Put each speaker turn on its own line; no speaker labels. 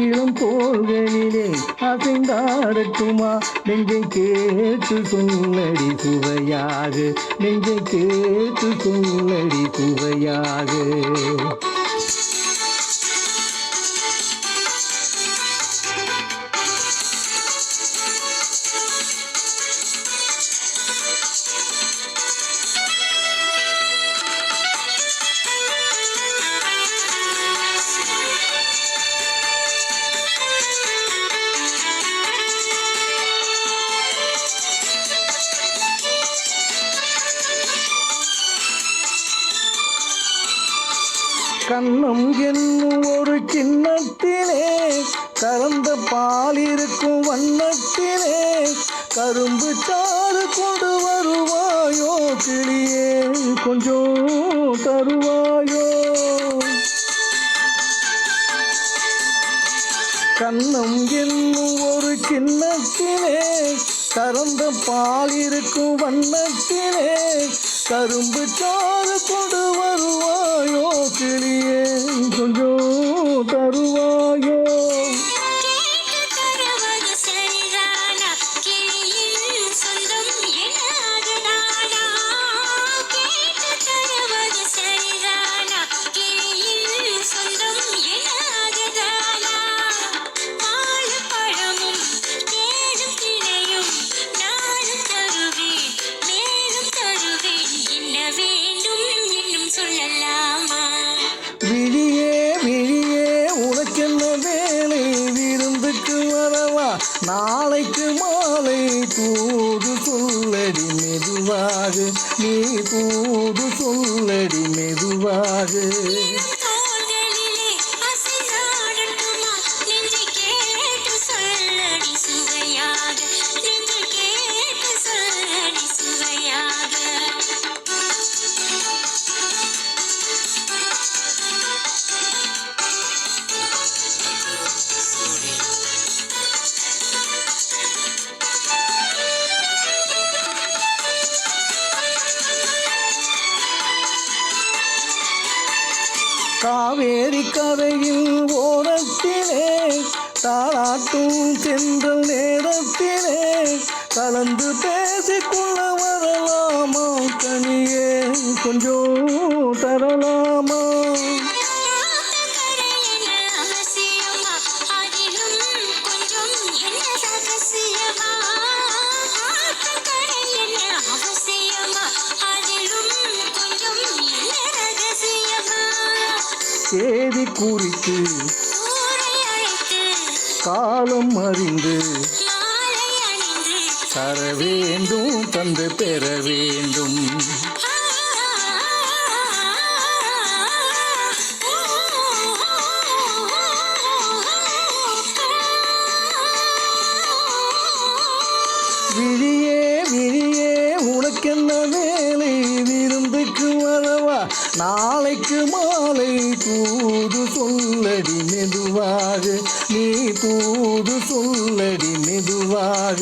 இளம் தோள்களிலே அசைந்தாடட்டுமா? நெஞ்சை கேட்டு சொல்லடி சுவையாக. நெஞ்சை கேட்டு சொல்லடி சுவையாக. கண்ணும் என்னும் ஒரு கிண்ணத்திலே கலந்த பால் இருக்கும் வண்ணத்திலே கரும்பு சாறு கொண்டு வருவாயோ கிளியே கொஞ்சம் தருவாயோ? கண்ணம் என்னும் ஒரு கிண்ணத்திலே கறந்த பால் இருக்கும் வண்ணத்திலே கரும்பு சாறு கொண்டு வருவாயோ கிளியே? கொஞ்சம் மெதுவாக நீ கூடு சொல்லடி மெதுவாக. காவேரி கரையில் ஓரத்திலே தாளாட்டும் சென்றல் நேரத்திலே கலந்து பேசிக்கொள்ள வரலாமா கனியே? கொஞ்சம் தரலாமா? சேதி குறித்து காலம் அறிந்து தர வேண்டும் தந்து பெற வேண்டும். நாளைக்கு மாலை தூது சொல்லடி மெதுவாக நீ தூது சொல்லடி மெதுவாக.